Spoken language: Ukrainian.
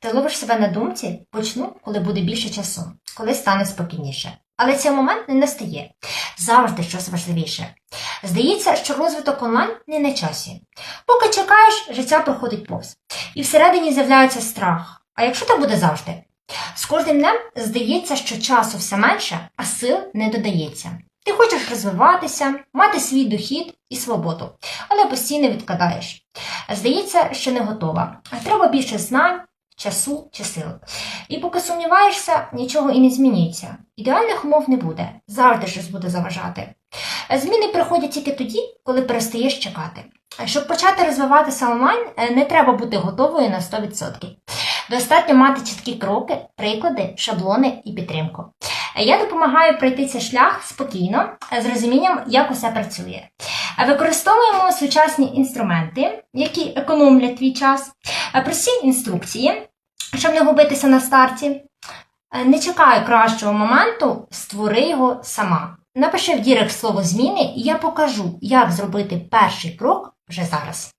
Ти ловиш себе на думці, почну, коли буде більше часу, коли стане спокійніше. Але цей момент не настає. Завжди щось важливіше. Здається, що розвиток онлайн не на часі. Поки чекаєш, життя проходить повз. І всередині з'являється страх. А якщо так буде завжди? З кожним днем здається, що часу все менше, а сил не додається. Ти хочеш розвиватися, мати свій дохід і свободу, але постійно відкладаєш. Здається, що не готова. А треба більше знань, часу чи сил. І поки сумніваєшся, нічого і не змінюється. Ідеальних умов не буде, завжди щось буде заважати. Зміни приходять тільки тоді, коли перестаєш чекати. Щоб почати розвиватися онлайн, е, не треба бути готовою на 100%. Достатньо мати чіткі кроки, приклади, шаблони і підтримку. Я допомагаю пройти цей шлях спокійно, е, з розумінням, як усе працює. Е, Використовуємо сучасні інструменти, які економлять твій час, е, прості інструкції, щоб не губитися на старті. Е, Не чекай кращого моменту, створи його сама. Напиши в дірек слово зміни, і я покажу, як зробити перший крок вже зараз.